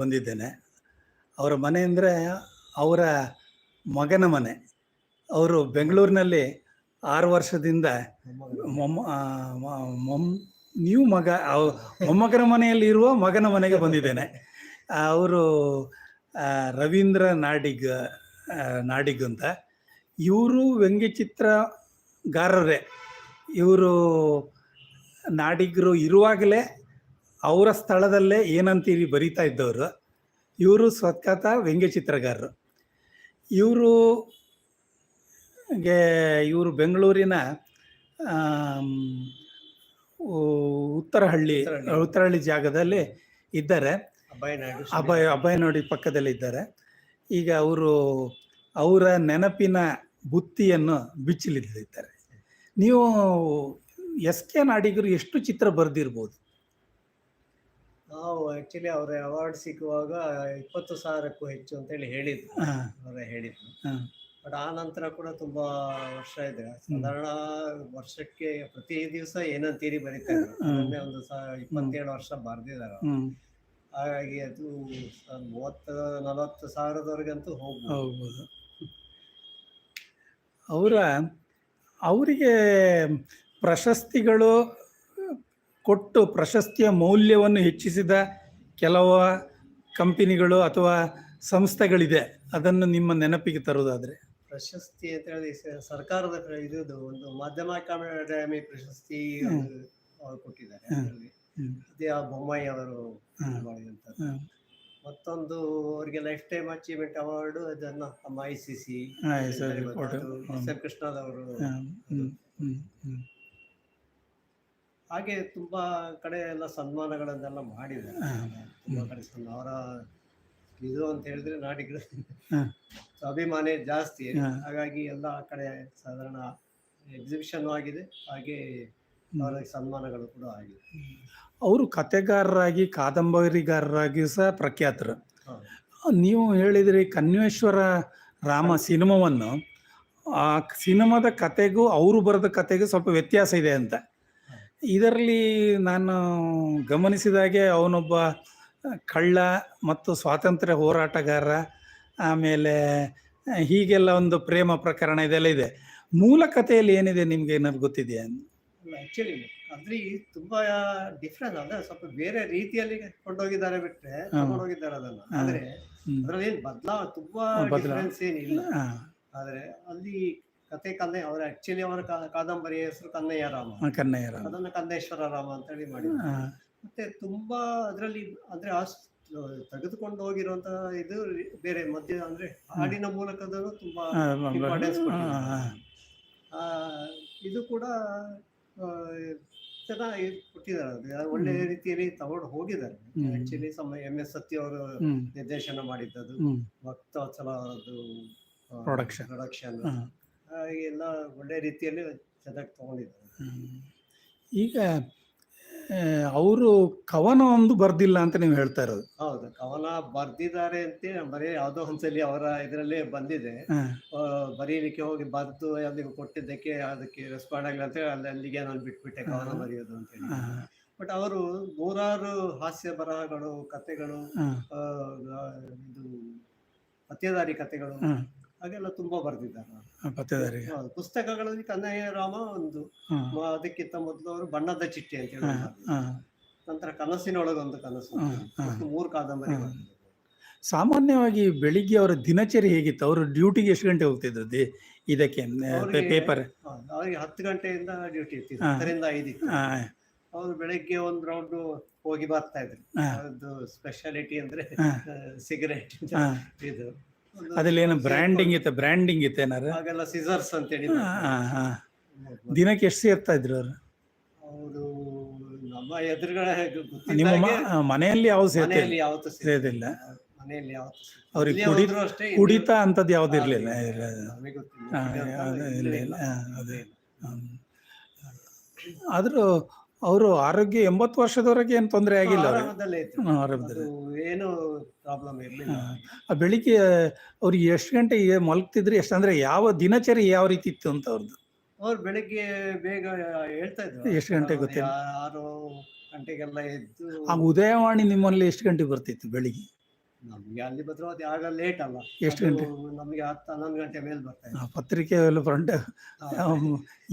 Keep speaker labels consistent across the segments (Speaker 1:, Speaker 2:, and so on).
Speaker 1: ಬಂದಿದ್ದೇನೆ. ಅವರ ಮನೆ ಅಂದರೆ ಅವರ ಮಗನ ಮನೆ. ಅವರು ಬೆಂಗಳೂರಿನಲ್ಲಿ ಆರು ವರ್ಷದಿಂದ ಮೊಮ್ಮ ನೀವು ಮಗ ಮೊಮ್ಮಗನ ಮನೆಯಲ್ಲಿ ಇರುವ ಮಗನ ಮನೆಗೆ ಬಂದಿದ್ದೇನೆ. ಅವರು ರವೀಂದ್ರ ನಾಡಿಗ್ ನಾಡಿಗ್ ಅಂತ. ಇವರು ವ್ಯಂಗ್ಯಚಿತ್ರಗಾರರೇ. ಇವರು ನಾಡಿಗರು ಇರುವಾಗಲೇ ಅವರ ಸ್ಥಳದಲ್ಲೇ ಏನಂತೀರಿ ಬರಿತಾ ಇದ್ದವರು ಇವರು ಸ್ವಕತ ವ್ಯಂಗ್ಯ ಚಿತ್ರಗಾರರು. ಇವರು ಗೆ ಇವರು ಬೆಂಗಳೂರಿನ ಉತ್ತರಹಳ್ಳಿ
Speaker 2: ಉತ್ತರಹಳ್ಳಿ.
Speaker 1: ಜಾಗದಲ್ಲಿ ಇದ್ದಾರೆ.
Speaker 2: ಅಭಯ ನಾಯ್ಡು
Speaker 1: ಅಭಯ ಅಭಯ ನೋಡಿ ಪಕ್ಕದಲ್ಲಿ ಇದ್ದಾರೆ. ಈಗ ಅವರು ಅವರ ನೆನಪಿನ ಬುತ್ತಿಯನ್ನು ಬಿಚ್ಚಲಿದ್ದಾರೆ. ನೀವು ಎಸ್ ಕೆ ನಾಡಿಗರು ಎಷ್ಟು ಚಿತ್ರ ಬರೆದಿರ್ಬೋದು?
Speaker 2: ನಾವು ಆ್ಯಕ್ಚುಲಿ ಅವರ ಅವಾರ್ಡ್ ಸಿಕ್ಕುವಾಗ ಇಪ್ಪತ್ತು ಸಾವಿರಕ್ಕೂ ಹೆಚ್ಚು ಅಂತೇಳಿ ಹೇಳಿದ್ರು.
Speaker 1: ಹಾ,
Speaker 2: ಅವರೇ ಹೇಳಿದ್ರು. ಬಟ್ ಆ ನಂತರ ಕೂಡ ತುಂಬಾ ವರ್ಷ ಇದೆ. ಸಾಧಾರಣ ವರ್ಷಕ್ಕೆ ಪ್ರತಿ ದಿವಸ ಏನಂತೀರಿ ಬರೀತಾ ಬರೀತಾರೆ ಒಂದು ಸಾವಿರ ಇಪ್ಪತ್ತೇಳು ವರ್ಷ ಬರ್ದಿದ್ದಾರೆ ಹಾಗಾಗಿ ಅದು ಮೂವತ್ತು ನಲವತ್ತು ಸಾವಿರದವರೆಗಂತೂ ಹೋಗ್ಬೋದು.
Speaker 1: ಅವರ ಅವರಿಗೆ ಪ್ರಶಸ್ತಿಗಳು ಕೊಟ್ಟು ಪ್ರಶಸ್ತಿಯ ಮೌಲ್ಯವನ್ನು ಹೆಚ್ಚಿಸಿದ ಕೆಲವು ಕಂಪನಿಗಳು ಅಥವಾ ಸಂಸ್ಥೆಗಳಿದೆ. ಅದನ್ನು ನಿಮ್ಮ ನೆನಪಿಗೆ ತರುವುದಾದರೆ.
Speaker 2: ಪ್ರಶಸ್ತಿ ಅಂತ ಹೇಳಿ ಸರ್ಕಾರದ ಇದು ಒಂದು ಮಾಧ್ಯಮ ಅಕಾಡೆಮಿ ಪ್ರಶಸ್ತಿ ಅವರು ಕೊಟ್ಟಿದ್ದಾರೆ. ಅದೇ ಆ ಬೊಮ್ಮಾಯಿ ಅವರು. ಮಾಡಿದಂಥದ್ದು. ಮತ್ತೊಂದು ಅವರಿಗೆ ಲೈಫ್ ಟೈಮ್ ಅಚೀವ್ಮೆಂಟ್ ಅವಾರ್ಡ್ ಅದನ್ನ ನಮ್ಮ ಐ ಸಿ ಸಿ ಕೃಷ್ಣದವರು. ಹಾಗೆ ತುಂಬಾ ಕಡೆ ಎಲ್ಲ ಸನ್ಮಾನಗಳನ್ನೆಲ್ಲ ಮಾಡಿದ್ದಾರೆ. ತುಂಬಾ ಕಡೆ ಅವರ ಇದು ಅಂತ ಹೇಳಿದ್ರೆ ನಾಡಿಗಳು
Speaker 1: ಅಭಿಮಾನ
Speaker 2: ಅಭಿಮಾನಿ ಜಾಸ್ತಿ. ಹಾಗಾಗಿ ಎಲ್ಲ ಕಡೆ ಸಾಧಾರಣ ಎಕ್ಸಿಬಿಷನ್ ಆಗಿದೆ. ಹಾಗೆ ಅವರ ಸನ್ಮಾನಗಳು ಕೂಡ ಆಗಿದೆ.
Speaker 1: ಅವರು ಕತೆಗಾರರಾಗಿ ಕಾದಂಬರಿಗಾರರಾಗಿ ಸಹ ಪ್ರಖ್ಯಾತರು.
Speaker 2: ಹೌದು.
Speaker 1: ನೀವು ಹೇಳಿದ್ರಿ ಕನ್ವೇಶ್ವರ ರಾಮ ಸಿನಿಮಾವನ್ನು. ಆ ಸಿನಿಮಾದ ಕತೆಗೂ ಅವರು ಬರೆದ ಕತೆಗೂ ಸ್ವಲ್ಪ ವ್ಯತ್ಯಾಸ ಇದೆ ಅಂತ. ಇದರಲ್ಲಿ ನಾನು ಗಮನಿಸಿದಾಗೆ ಅವನೊಬ್ಬ ಕಳ್ಳ ಮತ್ತು ಸ್ವಾತಂತ್ರ್ಯ ಹೋರಾಟಗಾರ ಆಮೇಲೆ ಹೀಗೆಲ್ಲ ಒಂದು ಪ್ರೇಮ ಪ್ರಕರಣ ಇದೆಲ್ಲ ಇದೆ. ಮೂಲ ಕಥೆಯಲ್ಲಿ ಏನಿದೆ ನಿಮ್ಗೆ ಏನಾದ್ರು ಗೊತ್ತಿದೆಯಾ?
Speaker 2: ಆಕ್ಚುಲಿ ಅಂದ್ರೆ ತುಂಬಾ ಡಿಫ್ರೆನ್ಸ್ ಅಂದ್ರೆ ಸ್ವಲ್ಪ ಬೇರೆ ರೀತಿಯಲ್ಲಿ ಕೊಂಡೋಗಿದ್ದಾರೆ ಬಿಟ್ರೆ ಕೊಂಡೋಗಿದ್ದಾರೆ ಅದನ್ನ. ಆದ್ರೆ. ಅದ್ರಲ್ಲಿ ಏನ್ ಬದಲಾವಣೆ ತುಂಬಾ ಡಿಫ್ರೆನ್ಸ್ ಏನಿಲ್ಲ. ಆದ್ರೆ ಅಲ್ಲಿ ಕತೆ ಕನ್ನೆ ಅವ್ರ ಆಕ್ಚುಲಿ ಅವರ ಕಾದಂಬರಿ ಹೆಸರು ಕನ್ನಯ್ಯ ರಾಮ
Speaker 1: ಕನ್ನಯ್ಯ ರಾಮ.
Speaker 2: ಅದನ್ನ ಕಂದೇಶ್ವರ ರಾಮ ಅಂತ ಹೇಳಿ
Speaker 1: ಮಾಡಿ
Speaker 2: ಮತ್ತೆ ತುಂಬಾ ಅದ್ರಲ್ಲಿ ಅಂದ್ರೆ ತೆಗೆದುಕೊಂಡು ಹೋಗಿರುವಂತ ಇದು ಬೇರೆ ಮಧ್ಯ ಅಂದ್ರೆ ಹಾಡಿನ ಮೂಲಕದೂ ತುಂಬಾ
Speaker 1: ಆ,
Speaker 2: ಇದು ಕೂಡ ಚೆನ್ನಾಗಿ ಕೊಟ್ಟಿದ್ದಾರೆ. ಅದು ಒಳ್ಳೆ ರೀತಿಯಲ್ಲಿ ತಗೊಂಡು ಹೋಗಿದ್ದಾರೆ. ಆಕ್ಚುಲಿ ಸಮ ಎಂ ಎಸ್ ಸತ್ಯ ಅವರು ನಿರ್ದೇಶನ ಮಾಡಿದ್ದದು. ಭಕ್ತವತ್ಸಲ ಅವರದ್ದು. ಪ್ರೊಡಕ್ಷನ್
Speaker 1: ಆ,
Speaker 2: ಎಲ್ಲ ಒಳ್ಳೆ ರೀತಿಯಲ್ಲಿ ಚೆನ್ನಾಗಿ ತಗೊಂಡಿದ್ದಾರೆ.
Speaker 1: ಈಗ ಅವರು ಕವನ ಒಂದು ಬರ್ದಿಲ್ಲ ಅಂತ ನೀವು ಹೇಳ್ತಾ ಇರೋದು.
Speaker 2: ಹೌದು ಕವನ ಬರ್ದಿದ್ದಾರೆ ಅಂತ ಬರೀ ಯಾವುದೋ ಒಂದ್ಸಲಿ ಅವರ ಇದರಲ್ಲೇ ಬಂದಿದೆ. ಬರೀಲಿಕ್ಕೆ ಹೋಗಿ ಬರ್ದು ಅಲ್ಲಿಗೆ ಕೊಟ್ಟಿದ್ದಕ್ಕೆ ಅದಕ್ಕೆ ರೆಸ್ಪಾಂಡ್ ಆಗಿಲ್ಲ ಅಂತ ಹೇಳಿ ಅಲ್ಲಿ ಅಲ್ಲಿಗೆ ನಾನು ಬಿಟ್ಬಿಟ್ಟೆ ಕವನ ಬರೆಯೋದು ಅಂತ ಹೇಳಿ. ಬಟ್ ಅವರು ನೂರಾರು ಹಾಸ್ಯ ಬರಹಗಳು ಕಥೆಗಳು
Speaker 1: ಆ,
Speaker 2: ಇದು ಪತ್ತೆದಾರಿ ಕಥೆಗಳು ಹಾಗೆಲ್ಲ ತುಂಬಾ ಬರ್ದಿದ್ದಾರೆ. ಅವರು.
Speaker 1: ಪತ್ತೇದಾರಿಗೆ
Speaker 2: ಹೌದು, ಪುಸ್ತಕಗಳಲ್ಲಿ ಕನ್ನಯ್ಯ ರಾಮ ಒಂದು ಮ- ಅದಕ್ಕಿಂತ ಮೊದಲು ಅವರು ಬಣ್ಣದ ಚಿಟ್ಟೆ ಅಂತ ಹೇಳಿ.
Speaker 1: ಆ.
Speaker 2: ನಂತರ ಕನಸಿನೊಳಗೊಂದು ಕನಸು.
Speaker 1: ಮೂರ್ ಹಾ.
Speaker 2: ಒಟ್ಟು ಮೂರು ಕಾದಂಬರಿ
Speaker 1: ಹಾ. ಸಾಮಾನ್ಯವಾಗಿ ಬೆಳಿಗ್ಗೆ ಅವರ ದಿನಚರಿ ಹೇಗಿತ್ತು? ಅವರು ಡ್ಯೂಟಿಗೆ ಎಷ್ಟು ಗಂಟೆ ಹೋಗ್ತಿದ್ರು ಇದಕ್ಕೆ
Speaker 2: ಅವ್ರಿಗೆ-
Speaker 1: ಪೇಪರ್.
Speaker 2: ಹೌದು, ಅವರಿಗೆ ಹತ್ತು ಗಂಟೆಯಿಂದ ಡ್ಯೂಟಿ ಇರ್ತಿತ್ತು
Speaker 1: ಹಾ.
Speaker 2: ಹತ್ತರಿಂದ ಐದಿತ್ತು ಅವ್ರು ಬೆಳಗ್ಗೆ ಒಂದ್ ರೌಂಡ್ ಹೋಗಿ ಬರ್ತಾ ಇದ್ರು. ಅದು ಸ್ಪೆಷಾಲಿಟಿ ಅಂದ್ರೆ ಸಿಗರೇಟ್ ಇದು.
Speaker 1: ಅದ್ರಲ್ಲಿ ಏನು ಬ್ರ್ಯಾಂಡಿಂಗ್ ಇತ್ತು ಬ್ರ್ಯಾಂಡಿಂಗ್ ಇತ್ತು ಏನಾರ
Speaker 2: ಹಾಗೆಲ್ಲ ಸಿಸರ್ಸ್ ಅಂತೇಳಿ
Speaker 1: ದಿನಕ್ಕೆ ಎಷ್ಟು ಸೇರ್ತಾ ಇದ್ರು ಅವರು?
Speaker 2: ಅವರು ನಮ್ಮ ಎದುರುಗಡೆ
Speaker 1: ನಿಮ್ಮ ಮನೆಯಲ್ಲಿ ಯಾವ ಸೇರ್ತಿಲ್ಲ
Speaker 2: ಮನೆಯಲ್ಲಿ ಯಾವತ್ತೂ.
Speaker 1: ಸೇರಿಲ್ಲ
Speaker 2: ಮನೆಯಲ್ಲಿ ಯಾವತ್ತು.
Speaker 1: ಅವ್ರಿಗೆ
Speaker 2: ಕುಡಿದ್ರು
Speaker 1: ಕುಡಿ ಕುಡಿತ ಅಂತದ್ದು ಯಾವ್ದು ಇರ್ಲಿಲ್ಲ.
Speaker 2: ನಮಗೆ ಗೊತ್ತಿಲ್ಲ.
Speaker 1: ಅದೇ. ಆದ್ರೂ ಅವರು ಆರೋಗ್ಯ ಎಂಬತ್ತು ವರ್ಷದವರೆಗೆ ಏನು ತೊಂದರೆ ಆಗಿಲ್ಲ ಅವ್ರಿಗೆ.
Speaker 2: ಆರಾಮದಲ್ಲೇ
Speaker 1: ಆರಾಮದಲ್ಲಿ.
Speaker 2: ಏನು ಪ್ರಾಬ್ಲಮ್ ಇರಲಿಲ್ಲ.
Speaker 1: ಆ ಬೆಳಿಗ್ಗೆ ಅವ್ರಿಗೆ ಎಷ್ಟು ಗಂಟೆಗೆ ಮಲಗ್ತಿದ್ರು ಎಷ್ಟು ಅಂದ್ರೆ ಯಾವ ದಿನಚರಿ ಯಾವ ರೀತಿ ಇತ್ತು ಅಂತ ಅವ್ರದ್ದು
Speaker 2: ಅವ್ರು ಬೆಳಿಗ್ಗೆ ಬೇಗ ಹೇಳ್ತಾ ಇದ್ರು.
Speaker 1: ಎಷ್ಟು ಗಂಟೆಗೆ ಗೊತ್ತಿಲ್ಲ?
Speaker 2: ಆರು ಗಂಟೆಗೆಲ್ಲ ಎದ್ದು
Speaker 1: ಆ ಉದಯವಾಣಿ ನಿಮ್ಮಲ್ಲಿ ಎಷ್ಟು ಗಂಟೆಗೆ ಬರ್ತಿತ್ತು ಬೆಳಿಗ್ಗೆ?
Speaker 2: ನಮ್ಗೆ ಅಲ್ಲಿ ಭದ್ರಾವತಿ ಆಗ ಲೇಟ್ ಅಲ್ಲ.
Speaker 1: ಎಷ್ಟು ಗಂಟೆ?
Speaker 2: ನಮ್ಗೆ ಹತ್ತು ಹನ್ನೊಂದು ಗಂಟೆ ಮೇಲೆ ಬರ್ತಾ
Speaker 1: ಆ, ಪತ್ರಿಕೆ ಎಲ್ಲ ಫ್ರಂಟ್.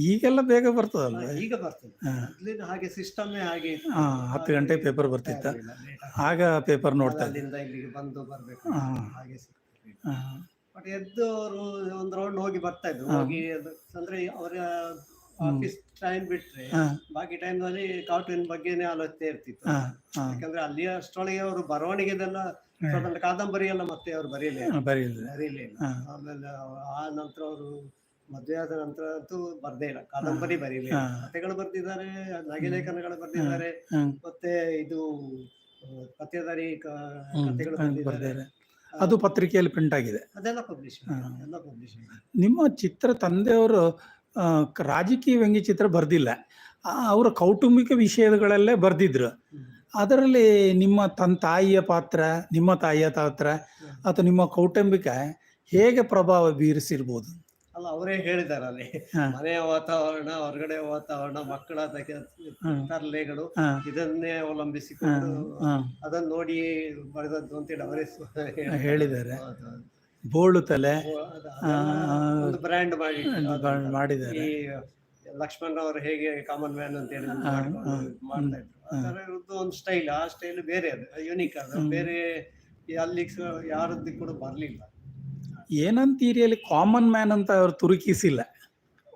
Speaker 1: ಈಗೆಲ್ಲ ಬೇಗ ಬರ್ತದಲ್ಲ
Speaker 2: ಈಗ ಬರ್ತದೆ. ಮೊದ್ಲಿನ ಹಾಗೆ ಸಿಸ್ಟಮ್ಮೇ ಹಾಗೆ ಇತ್ತು.
Speaker 1: ಹಾ, ಹತ್ತು ಗಂಟೆ ಪೇಪರ್ ಬರ್ತಿತ್ತ.
Speaker 2: late.
Speaker 1: ಆಗ ಪೇಪರ್ ನೋಡ್ತಾ ಇದ್ದೆ.
Speaker 2: ಅಲ್ಲಿಂದ ಇಲ್ಲಿಗೆ ಬಂದು ಬರ್ಬೇಕು.
Speaker 1: ಹಾ.
Speaker 2: ಹಾಗೆ.
Speaker 1: ಹಾ,
Speaker 2: ಬಟ್ ಎದ್ದು ಅವರು ಒಂದು ರೌಂಡ್ ಹೋಗಿ ಬರ್ತಾ ಇದ್ರು. ಹೋಗಿ ಅದು ಅಂದ್ರೆ ಅವರ ಆಫೀಸ್ ಟೈಮ್ ಬಿಟ್ರೆ
Speaker 1: ಹಾ,
Speaker 2: ಬಾಕಿ ಟೈಮ್ನಲ್ಲಿ ಕಾಟೂನ್ ಬಗ್ಗೆನೇ ಆಲೋಚನೆ ಇರ್ತಿತ್ತು.
Speaker 1: ಹಾ, ಹಾ,
Speaker 2: ಯಾಕಂದ್ರೆ ಅಲ್ಲಿ ಅಷ್ಟರೊಳಗೆ ಅವರು ಬರವಣಿಗೆದೆಲ್ಲ
Speaker 1: ಹಾ.
Speaker 2: ಕಾದಂಬರಿಯನ್ನ ಕಾದಂಬರಿ ಎಲ್ಲ ಮತ್ತೆ ಅವ್ರು ಬರೀಲಿ ಬರೀಲಿ. ಆಮೇಲೆ ಆ ನಂತರ ಅವರು ಮದುವೆ ಆದ ನಂತರ ಅಂತೂ ಬರ್ದೇ ಇಲ್ಲ. ಕಾದಂಬರಿ ಬರೀಲಿ. ಕಥೆಗಳು ಬರ್ದಿದ್ದಾರೆ ನಗೆಲೇಖನಗಳು ಬರ್ದಿದ್ದಾರೆ ಮತ್ತೆ ಇದು ಪತ್ತೆದಾರಿ ಕಥೆಗಳು ಬರ್ದಿದ್ದಾರೆ.
Speaker 1: ಅದು ಪತ್ರಿಕೆಯಲ್ಲಿ ಪ್ರಿಂಟ್ ಆಗಿದೆ.
Speaker 2: ಅದೆಲ್ಲ ಪಬ್ಲಿಷ್. ಎಲ್ಲ ಪಬ್ಲಿಷ್
Speaker 1: ನಿಮ್ಮ ಚಿತ್ರ ತಂದೆಯವರು ರಾಜಕೀಯ ವ್ಯಂಗ್ಯ ಚಿತ್ರ ಬರ್ದಿಲ್ಲ ಅವರ ಕೌಟುಂಬಿಕ ವಿಷಯಗಳಲ್ಲೇ ಬರ್ದಿದ್ರು. ಅದರಲ್ಲಿ ನಿಮ್ಮ ತನ್ನ ತಾಯಿಯ ಪಾತ್ರ ನಿಮ್ಮ ತಾಯಿಯ ಪಾತ್ರ ಅಥವಾ ನಿಮ್ಮ ಕೌಟುಂಬಿಕ ಹೇಗೆ ಪ್ರಭಾವ ಬೀರಿಸಿರ್ಬೋದು?
Speaker 2: ಅಲ್ಲ ಅವರೇ ಹೇಳಿದ್ದಾರೆ ಅಲ್ಲಿ
Speaker 1: ಹಾ.
Speaker 2: ಮನೆಯ ವಾತಾವರಣ ಹೊರಗಡೆ ವಾತಾವರಣ ಮಕ್ಕಳ ತರಲೆಗಳು ಇದನ್ನೇ
Speaker 1: ಅವಲಂಬಿಸಿ
Speaker 2: ಅವಲಂಬಿಸಿಕೊಂಡು ಅದನ್ನ ನೋಡಿ ಬರೆದದ್ದು ಅಂತೇಳಿ ಅವರೇ ಹೇಳಿದ್ದಾರೆ.
Speaker 1: ಬೋಳು ತಲೆ.
Speaker 2: ಬ್ರ್ಯಾಂಡ್ ಮಾಡಿ
Speaker 1: ಮಾಡಿದ್ದಾರೆ.
Speaker 2: ಲಕ್ಷ್ಮಣ್ ಅವರು ಹೇಗೆ ಕಾಮನ್ ಮ್ಯಾನ್ ಅಂತ ಹೇಳಿ ಮಾಡ್ತಾ ಇದ್ರು. ಆ ಇರೋದು ಒಂದು ಸ್ಟೈಲ್ ಆ ಸ್ಟೈಲ್ ಬೇರೆ ಅದು ಯುನಿಕ್ ಅದು. ಬೇರೆ ಅಲ್ಲಿ ಯಾರದ್ದು ಕೂಡ ಬರಲಿಲ್ಲ.
Speaker 1: ಏನಂತೀರಿ ಅಲ್ಲಿ ಕಾಮನ್ ಮ್ಯಾನ್ ಅಂತ ಅವ್ರು ತುರುಕಿಸಿಲ್ಲ.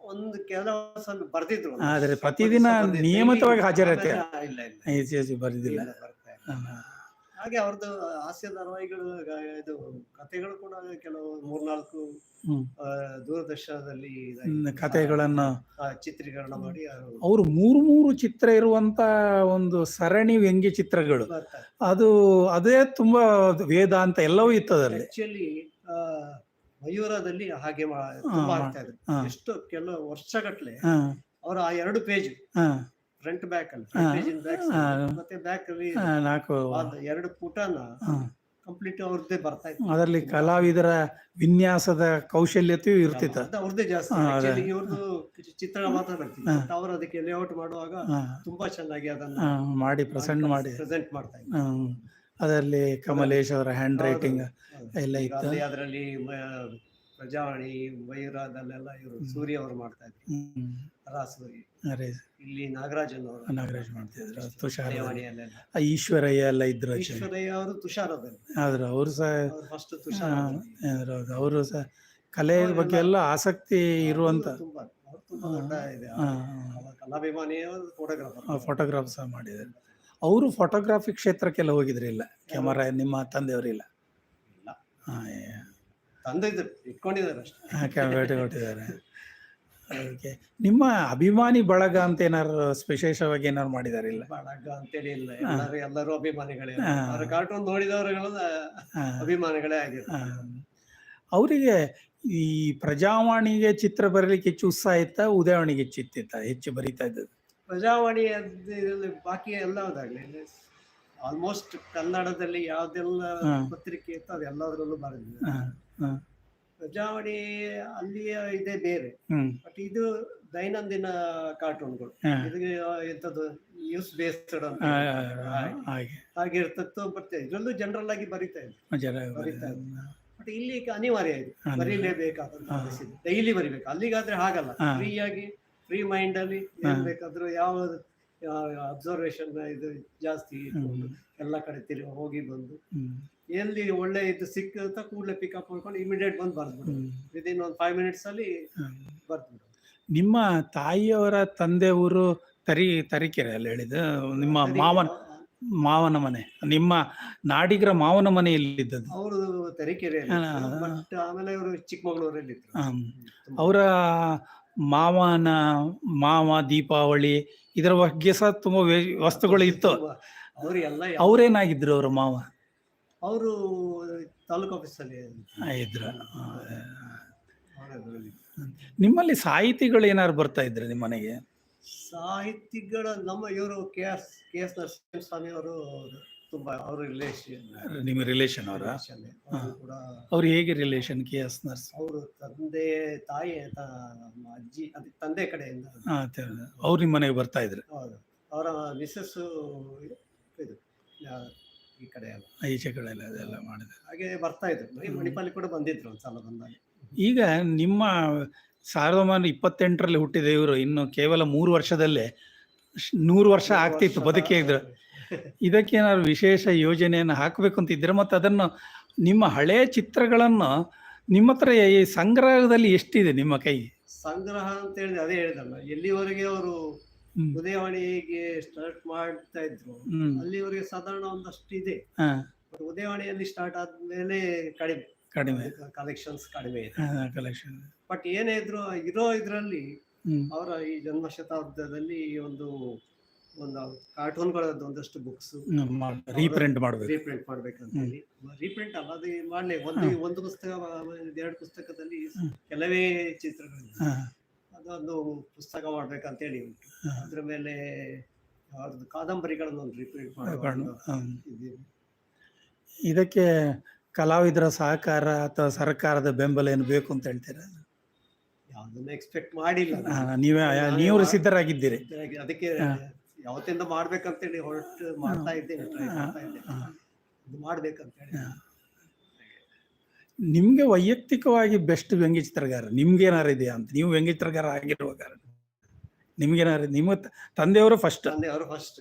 Speaker 2: ಒಂದು ಕೆಲವು ಸ್ವಲ್ಪ ಬರ್ದಿದ್ರು.
Speaker 1: ಆದ್ರೆ ಪ್ರತಿದಿನ. ನಿಯಮಿತವಾಗಿ
Speaker 2: ಹಾಜರಾಗ್ತಾರೆ.
Speaker 1: ಹಾಜರಾತಿ
Speaker 2: ಇಲ್ಲ ಇಲ್ಲ.
Speaker 1: ಬರ್ದಿಲ್ಲ.
Speaker 2: ಹಾಗೆ ಅವ್ರದ್ದು ಹಾಸ್ಯ ಧಾರಾವಾಹಿಗಳು ಇದು ಕಥೆಗಳು ಕೂಡ ಕೆಲವು ಮೂರ್ನಾಲ್ಕು ದೂರದರ್ಶನದಲ್ಲಿ
Speaker 1: ಕಥೆಗಳನ್ನ
Speaker 2: ಚಿತ್ರೀಕರಣ ಮಾಡಿ ಅವರು
Speaker 1: ಮೂರು ಮೂರು ಚಿತ್ರ ಇರುವಂತ ಒಂದು ಸರಣಿ ವ್ಯಂಗ್ಯ ಚಿತ್ರಗಳು. ಅದು ಅದೇ ತುಂಬಾ ವೇದಾಂತ ಎಲ್ಲವೂ ಇತ್ತು ಅದರಲ್ಲಿ
Speaker 2: ಆಕ್ಚುಲಿ ಮಯೂರದಲ್ಲಿ ಹಾಗೆ ತುಂಬಾ ಆಗ್ತಾ ಎಷ್ಟು ಕೆಲವು ವರ್ಷಗಟ್ಲೆ ಅವರು ಆ ಎರಡು ಪೇಜ್ ಫ್ರಂಟ್ ಬ್ಯಾಕ್ ಅಲ್ಲಿ. ಮತ್ತೆ ಬ್ಯಾಕ್ ಅಲ್ಲಿ
Speaker 1: ನಾಲ್ಕು.
Speaker 2: ಎರಡು ಪುಟನ. ಕಂಪ್ಲೀಟ್ ಅವ್ರದ್ದೇ ಬರ್ತಾ ಇತ್ತು.
Speaker 1: ಅದರಲ್ಲಿ ಕಲಾವಿದರ ವಿನ್ಯಾಸದ ಕೌಶಲ್ಯತೆಯೂ ಇರ್ತಿತ್ತು.
Speaker 2: ಅದು ಅವ್ರದ್ದೇ ಜಾಸ್ತಿ.
Speaker 1: ಹಾ, ಅದೇ.
Speaker 2: Actually ಇವ್ರದ್ದು ಚಿತ್ರ ಮಾತ್ರ ಬರ್ತಿತ್ತು.
Speaker 1: ಹಾ.
Speaker 2: But ಅವರು ಅದಕ್ಕೆ ಲೇಔಟ್ ಮಾಡುವಾಗ ತುಂಬಾ ಚೆನ್ನಾಗಿ ಅದನ್ನ
Speaker 1: ಮಾಡಿ ಪ್ರೆಸೆಂಟ್ ಮಾಡಿ
Speaker 2: ಪ್ರೆಸೆಂಟ್ ಮಾಡ್ತಾ ಇದ್ರು.
Speaker 1: ಹ್ಮ್. ಅದರಲ್ಲಿ ಕಮಲೇಶ್ ಅವರ ಹ್ಯಾಂಡ್ ರೈಟಿಂಗ್
Speaker 2: ಹೌದು.
Speaker 1: ಎಲ್ಲ
Speaker 2: ಈಗ
Speaker 1: ಇತ್ತು.
Speaker 2: ಅಲ್ಲಿ ಅದರಲ್ಲಿ ಮ- ಪ್ರಜಾವಾಣಿ ಮಯೂರದಲ್ಲೆಲ್ಲ ಇವರು ಸೂರ್ಯ ಅವರು ಮಾಡ್ತಾ ಇದ್ರು. ರಾ
Speaker 1: ಅರೆ,
Speaker 2: ಇಲ್ಲಿ ನಾಗರಾಜನ್ ಅವರು.
Speaker 1: ನಾಗರಾಜ್ ಮಾಡ್ತಿದ್ರು ತುಷಾರ ಈಶ್ವರಯ್ಯ ಎಲ್ಲ ಇದ್ರು.
Speaker 2: ಈಶ್ವರಯ್ಯ ಅವರು ತುಷಾರದಲ್ಲಿ.
Speaker 1: ಆದ್ರೆ ಅವರು ಸಹ
Speaker 2: ಫಸ್ಟ್ ತುಷಾರ
Speaker 1: ಅವರು ಸಹ ಕಲೆ ಬಗ್ಗೆ ಎಲ್ಲ ಆಸಕ್ತಿ ಇರುವಂತ. ಫೋಟೋಗ್ರಾಫ್ ಸಹ ಮಾಡಿದ್ದಾರೆ. ಅವರು ಫೋಟೋಗ್ರಾಫಿ ಕ್ಷೇತ್ರಕ್ಕೆಲ್ಲ ಹೋಗಿದ್ರಿಲ್ಲ. ಕ್ಯಾಮರಾ ನಿಮ್ಮ ತಂದೆಯವರಿಲ್ಲ. ಹಾ.
Speaker 2: ತಂದಿದ್ರು ಇಟ್ಕೊಂಡಿದ್ದಾರೆ ಅಷ್ಟೇ.
Speaker 1: ಕೊಟ್ಟಿದ್ದಾರೆ. ಓಕೆ. ನಿಮ್ಮ ಅಭಿಮಾನಿ ಬಳಗ ಅಂತ ಏನಾರು ವಿಶೇಷವಾಗಿ ಏನಾರು ಮಾಡಿದಾರೆ ಇಲ್ಲ?
Speaker 2: ಬಳಗ ಅಂತೇಳಿ ಇಲ್ಲ. ಎಲ್ಲರೂ ಎಲ್ಲರೂ ಅಭಿಮಾನಿಗಳೇ. ಅವರ ಕಾರ್ಟೂನ್ ನೋಡಿದವರುಗಳ ಅಭಿಮಾನಿಗಳೇ
Speaker 1: ಆಗಿದೆ. ಅವರಿಗೆ ಈ ಪ್ರಜಾವಾಣಿಗೆ ಚಿತ್ರ ಬರಲಿಕ್ಕೆ ಹೆಚ್ಚು ಉತ್ಸಾಹ ಇತ್ತ ಉದಯವಾಣಿಗೆ ಹೆಚ್ಚು ಇತ್ತಿತ್ತ ಹೆಚ್ಚು ಬರೀತಾ ಇದ್ದದ್ದು?
Speaker 2: ಪ್ರಜಾವಾಣಿ ಬಾಕಿ ಎಲ್ಲ ಆಲ್ಮೋಸ್ಟ್ ಕನ್ನಡದಲ್ಲಿ ಯಾವ್ದೆಲ್ಲ ಪತ್ರಿಕೆ ಇತ್ತು ಅದೆಲ್ಲದರಲ್ಲೂ ಬರೆದಿದೆ ಪ್ರಜಾವಾಣಿ ಅಲ್ಲಿಯ ಇದೆ ಬೇರೆ. ಬಟ್ ಇದು ದೈನಂದಿನ ಕಾರ್ಟೂನ್ಗಳು.
Speaker 1: ಹಾ.
Speaker 2: ಇದು ಎಂತದ್ದು ನ್ಯೂಸ್ ಬೇಸ್ಡ್ ಅಂತ. ಹಾಗೆ.
Speaker 1: ಹಾಗೆ.
Speaker 2: ಇರ್ತತ್ತು ಇದರಲ್ಲೂ ಜನರಲ್ ಆಗಿ ಬರಿತಾ
Speaker 1: ಇದೆ.
Speaker 2: ಬರಿತಾ ಇದೆ. ಬಟ್ ಇಲ್ಲಿ ಅನಿವಾರ್ಯ ಇದೆ. ಬರೀಲೇಬೇಕಾದಂತ ಪರಿಸ್ಥಿತಿ. ಡೈಲಿ ಬರಿಬೇಕು. ಅಲ್ಲಿಗಾದ್ರೆ ಹಾಗಲ್ಲ. ಫ್ರೀ ಆಗಿ ಫ್ರೀ ಮೈಂಡ್ ಅಲ್ಲಿ ಬೇಕಾದ್ರೂ ಯಾವ ಅಬ್ಸರ್ವೇಷನ್ ಇದು ಜಾಸ್ತಿ ಇಟ್ಕೊಂಡು ಎಲ್ಲ ಕಡೆ ತಿರುಗಿ ಹೋಗಿ ಬಂದು ಎಲ್ಲಿ ಒಳ್ಳೆ ಇದು ಸಿಕ್ಕಂತ ಕೂಡಲೇ ಪಿಕಪ್ ಮಾಡ್ಕೊಂಡು ಇಮಿಡಿಯೇಟ್ ಬಂದು ಬರ್ದ್ಬಿಡು ವಿದಿನ್ ಒಂದು ಫೈವ್ ಮಿನಿಟ್ಸ್ ಅಲ್ಲಿ. ಬರ್ದ್ಬಿಡು
Speaker 1: ನಿಮ್ಮ ತಾಯಿಯವರ ತಂದೆ ಊರು ತರಿ ತರೀಕೆರೆ ಅಲ್ಲಿ ಹೇಳಿದ ನಿಮ್ಮ ಮಾವನ ಮಾವನ ಮನೆ. ನಿಮ್ಮ ನಾಡಿಗರ ಮಾವನ ಮನೆ ಎಲ್ಲಿದ್ದದ್ದು?
Speaker 2: ಅವರು ತರೀಕೆರೆ. ಆಮೇಲೆ ಅವರು ಚಿಕ್ಕಮಗಳೂರಲ್ಲಿ.
Speaker 1: ಅವರ ಮಾವನ ಮಾವ ದೀಪಾವಳಿ ಇದರ ಬಗ್ಗೆ ಸಹ ತುಂಬಾ ವೇ- ವಸ್ತುಗಳು ಇತ್ತು.
Speaker 2: ಅವರೆಲ್ಲ ಅವ್ರು ಎಲ್ಲ
Speaker 1: ಅವ್ರೇನಾಗಿದ್ರು ಅವ್ರ ಮಾವ?
Speaker 2: ಅವರು ತಾಲೂಕು ಆಫೀಸಲ್ಲಿ
Speaker 1: ಆ, ಇದ್ರು. ಆ,
Speaker 2: ಅವರಲ್ಲಿ
Speaker 1: ನಿಮ್ಮಲ್ಲಿ ಸಾಹಿತಿಗಳು ಏನಾದ್ರು ಬರ್ತಾ ಇದ್ರೆ ನಿಮ್ಮ ಮನೆಗೆ?
Speaker 2: ಸಾಹಿತಿಗಳ ನಮ್ಮ ಇವರು K S K S Narasimhaswamy ಅವರು. ತುಂಬಾ ಅವ್ರ ರಿಲೇಷನ್
Speaker 1: ನಿಮ್ಮ ರಿಲೇಷನ್ ಅವರ?
Speaker 2: ಕೂಡ
Speaker 1: ಅವ್ರು ಹೇಗೆ ರಿಲೇಷನ್ ಕೆ ಎಸ್ ನರ್ಸ್
Speaker 2: ಅವರು ತಂದೆ ತಾಯಿ ನಮ್ಮ ಅಜ್ಜಿ ಅದು ತಂದೆ ಕಡೆಯಿಂದ.
Speaker 1: ಅವ್ರು ನಿಮ್ಮ ಮನೆಗೆ ಬರ್ತಾ ಇದ್ರು?
Speaker 2: ಹೌದು. ಅವರ ಮಿಸ್ಸಸ್ ಇದು ಈ ಕಡೆ ಎಲ್ಲ.
Speaker 1: ಈಚೆ ಕಡೆ ಎಲ್ಲ ಅದೆಲ್ಲ ಮಾಡಿದೆ
Speaker 2: ಹಾಗೆ ಬರ್ತಾ ಇದ್ರು. ಮಣಿಪಾಲಿ ಕೂಡ ಬಂದಿದ್ರು ಒಂದ್ಸಲ ಬಂದಾಗ.
Speaker 1: ಈಗ ನಿಮ್ಮ ಸಾವಿರದ ಒಂಬೈನೂರ ಇಪ್ಪತ್ತೆಂಟರಲ್ಲಿ ಹುಟ್ಟಿದ ಇವರು ಇನ್ನು ಕೇವಲ ಮೂರು ವರ್ಷದಲ್ಲೇ ನೂರು ವರ್ಷ ಆಗ್ತಿತ್ತು ಬದುಕಿ ಇದ್ರು. ಇದಕ್ಕೆ ಏನಾದ್ರು ವಿಶೇಷ ಯೋಜನೆಯನ್ನು ಹಾಕಬೇಕು ಅಂತ ಇದ್ರೆ ಮತ್ತು ಅದನ್ನು ನಿಮ್ಮ ಹಳೆ ಚಿತ್ರಗಳನ್ನು ನಿಮ್ಮ ಹತ್ರ ಈ ಸಂಗ್ರಹದಲ್ಲಿ ಎಷ್ಟಿದೆ ನಿಮ್ಮ ಕೈ?
Speaker 2: ಸಂಗ್ರಹ ಅಂತ ಹೇಳಿದ್ರೆ ಅದೇ ಹೇಳಿದಲ್ಲ ಎಲ್ಲಿವರೆಗೆ ಅವರು. ಉದಯವಾಣಿಗೆ ಸ್ಟಾರ್ಟ್ ಮಾಡ್ತಾ ಇದ್ರು ಅಲ್ಲಿವರೆಗೆ ಸಾಧಾರಣ ಒಂದಷ್ಟು ಇದೆ ಉದಯವಾಣಿಯಲ್ಲಿ ಸ್ಟಾರ್ಟ್ ಆದ್ಮೇಲೆ ಕಡಿಮೆ.
Speaker 1: ಕಡಿಮೆ.
Speaker 2: ಕಲೆಕ್ಷನ್ಸ್ ಕಡಿಮೆ ಇದೆ.
Speaker 1: ಕಲೆಕ್ಷನ್
Speaker 2: ಬಟ್ ಏನೇ ಇದ್ರು ಇರೋ ಇದರಲ್ಲಿ ಅವರ ಈ ಜನ್ಮ ಶತಾಬ್ದದಲ್ಲಿ ಒಂದು ಒಂದು ಕಾರ್ಟೂನ್ಗಳದ್ದು ಒಂದಷ್ಟು ಬುಕ್ಸ್
Speaker 1: ರೀಪ್ರಿಂಟ್ ಮಾಡಬೇಕು.
Speaker 2: ರೀಪ್ರಿಂಟ್ ಮಾಡ್ಬೇಕಂತ ಹೇಳಿ. ರೀಪ್ರಿಂಟ್ ಅಲ್ಲ ಅದು ಮಾಡ್ಲಿ? ಒಂದು ಒಂದು ಪುಸ್ತಕ ಎರಡು ಪುಸ್ತಕದಲ್ಲಿ ಕೆಲವೇ ಚಿತ್ರಗಳು ಅದೊಂದು ಪುಸ್ತಕ ಮಾಡ್ಬೇಕಂತ ಹೇಳಿ ಉಂಟು ಅದ್ರ ಮೇಲೆ ಅವ್ರದ್ದು ಕಾದಂಬರಿಗಳನ್ನು ಒಂದು ರೀಪ್ರಿಂಟ್ ಇದ್ದೀವಿ.
Speaker 1: ಇದಕ್ಕೆ ಕಲಾವಿದರ ಸಹಕಾರ ಅಥವಾ ಸರ್ಕಾರದ ಬೆಂಬಲ ಏನು ಬೇಕು ಅಂತ ಹೇಳ್ತೀರಾ?
Speaker 2: ಯಾವ್ದನ್ನ ಎಕ್ಸ್ಪೆಕ್ಟ್ ಮಾಡಿಲ್ಲ.
Speaker 1: ನೀವೇ ನೀವು ಸಿದ್ಧರಾಗಿದ್ದೀರಿ.
Speaker 2: ಅದಕ್ಕೆ. ಯಾವತ್ತಿಂದ ಮಾಡ್ಬೇಕಂತೇಳಿ ಹೊರಟು ಮಾಡ್ತಾ ಇದ್ದೇನೆ try ಮಾಡ್ತಾ ಇದ್ದೇನೆ. ಇದು ಮಾಡ್ಬೇಕಂತ ಹೇಳಿ
Speaker 1: ಹಾ. ನಿಮ್ಗೆ ವೈಯಕ್ತಿಕವಾಗಿ ಬೆಸ್ಟ್ ವ್ಯಂಗ್ಯ ಚಿತ್ರಗಾರ ನಿಮ್ಗೆ ಏನಾರು ಇದೆಯಾ ಅಂತ? ನೀವು ವ್ಯಂಗ್ಯ ಚಿತ್ರಗಾರ ಆಗಿರುವ ಕಾರಣ. ನಿಮ್ಗೇನಾರು ನಿಮ್ಮ ತ- ತಂದೆಯವರು ಫಸ್ಟ್
Speaker 2: ತಂದೆ ಅವರು ಫಸ್ಟ್